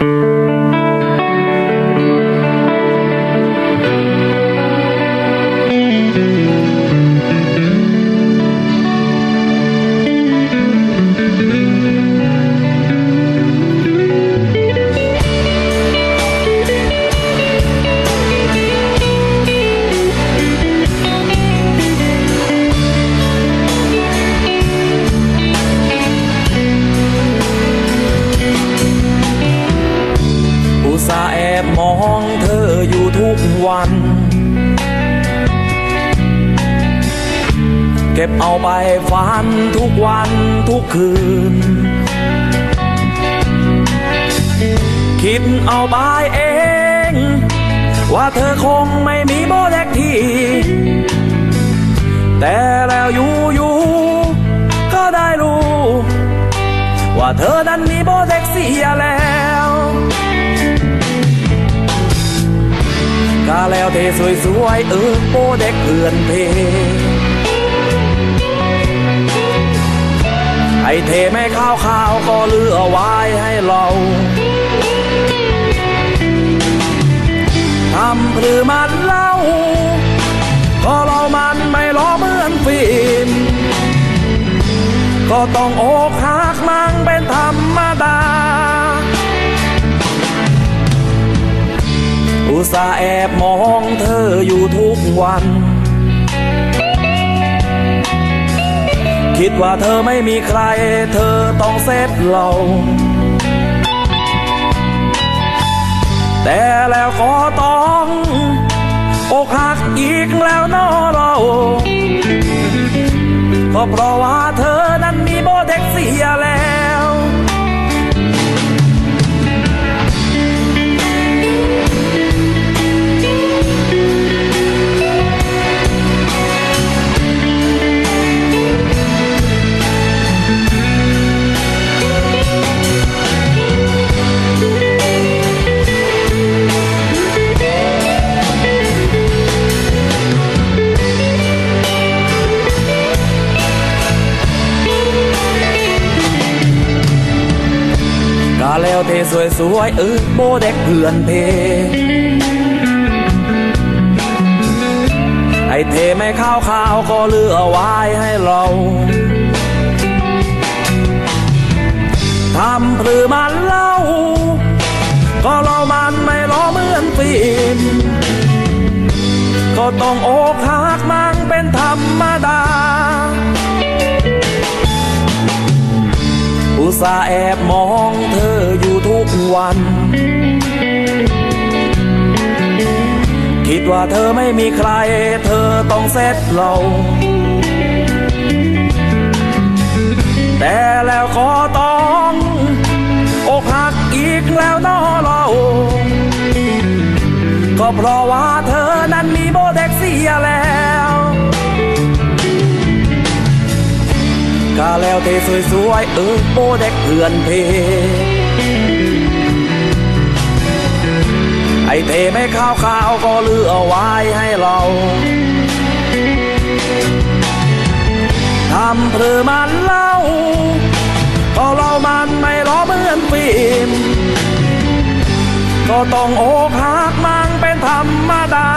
อุ ทุกวัน เก็บเอาไปฝันทุกวันทุกคืน คิดเอาไปเอง ว่าเธอคงไม่มีโบเล็กที่ แต่แล้วอยู่อยู่ก็ได้รู้ ว่าเธอนั้นมีโบเล็กเสียแล้ว แล้วเทสวยๆเออโปเด็กเพื่อนเพไอเทไม่ข้าวข้าวก็เลือไว้ให้เราทำหรือมันเล่าก็เรามันไม่ล้อเหมือนฟิล์มก็ต้องอกหักมั่งเป็นธรรมดา สาแอบมองเธออยู่ทุกวัน คิดว่าเธอไม่มีใคร เธอต้องเซตเราแต่แล้วก็ต้องอกหักอีกแล้วนอเราก็เพราะว่าเธอนั้นมีโบเด็กเสียแล้วาแล้วเทสวยสวยเออโบเด็กเพื่อนเพไอเทไม่ข้าวข้าวก็เลือไว้ให้เราทำพรือมันเล่า ก็เรามันไม่ล้อเหมือนฟิล์มก็ต้องอกหักมั่งเป็นธรรมดา สาแอบมองเธออยู่ทุกวัน คิดว่าเธอไม่มีใคร เธอต้องเซ็ตเรา แต่แล้วก็ต้องอกหักอีกแล้วนอเรา ก็เพราะว่าเธอ กาแล้วเทสวยๆเออโปเด็กเพื่อนเพไอเทไม่ข้าวข้าวก็เลือไว้ให้เราทำเพื่อมันเล่าก็เรามันไม่ล้อเหมือนฟิล์มก็ต้องโอกหักมั่งเป็นธรรมดา